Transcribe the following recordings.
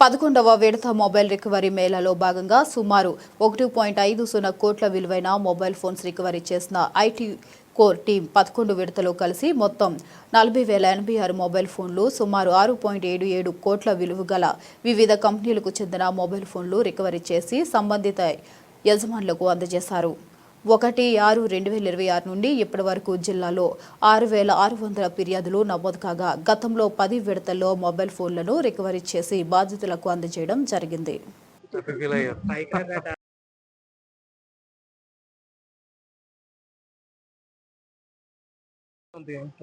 పదకొండవ విడత mobile recovery మేళాలో భాగంగా సుమారు ఒకటి పాయింట్ ఐదు సున్నా కోట్ల విలువైన మొబైల్ ఫోన్స్ రికవరీ చేసిన ఐటీ కోర్ టీం పదకొండు విడతలో కలిసి మొత్తం నలభై వేల ఎనభై ఆరు మొబైల్ ఫోన్లు సుమారు ఆరు పాయింట్ ఏడు ఏడు కోట్ల విలువ గల వివిధ కంపెనీలకు చెందిన మొబైల్ ఫోన్లు రికవరీ చేసి సంబంధిత యజమానులకు అందజేశారు. ఒకటి ఆరు రెండు వేల ఇరవై ఆరు నుండి ఇప్పటి వరకు జిల్లాలో ఆరు వేల ఆరు వందల ఫిర్యాదులు నమోదు కాగా గతంలో పది విడతల్లో మొబైల్ ఫోన్లను రికవరీ చేసి బాధితులకు అందజేయడం జరిగింది. హ్యాపీ ఫీల్ అయ్యారు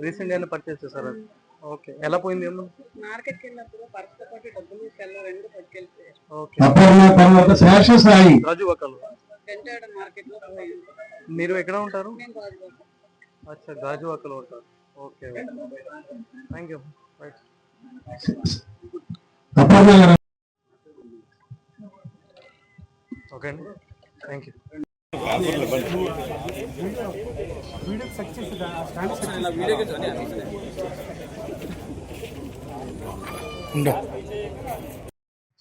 రీసెంట్ గానే పర్చేస్ చేశారు? అది ఓకే. ఎలా పోయింది ఏమో? మార్కెట్కి వెళ్ళినప్పుడు పర్సుతో పాటు డబ్బులు సెల్ రెండు పట్టుకెళ్తే. ఓకే. అపర్ణ తర్వాత శేష రాజు వకలు వెంటాడ మార్కెట్లో పోయింది మీరు ఎక్కడ ఉంటారు? గాజువాక. అచ్చా గాజు వకలు ఉంటారు. Okay thank you right okay అండి. Thank you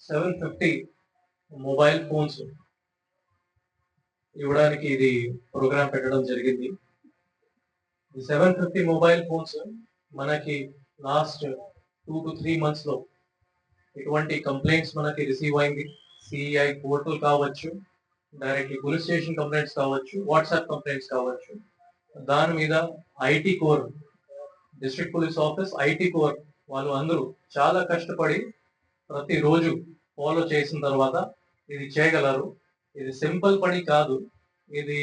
seven fifty mobile phones. ఇవ్వడానికి ఇది ప్రోగ్రామ్ పెట్టడం జరిగింది. సెవెన్ ఫిఫ్టీ మొబైల్ ఫోన్స్ మనకి లాస్ట్ టూ టు త్రీ మంత్స్లో ఎటువంటి కంప్లైంట్స్ మనకి రిసీవ్ అయింది. సిఐ పోర్టల్ కావచ్చు డైరెక్ట్లీ పోలీస్ స్టేషన్ కంప్లైంట్స్ కావచ్చు వాట్సాప్ కంప్లైంట్స్ కావచ్చు. దాని మీద IT core district police office IT core వాళ్ళు అందరూ చాలా కష్టపడి ప్రతిరోజు ఫాలో చేసిన తర్వాత ఇది చేయగలరు. ఇది సింపుల్ పని కాదు. ఇది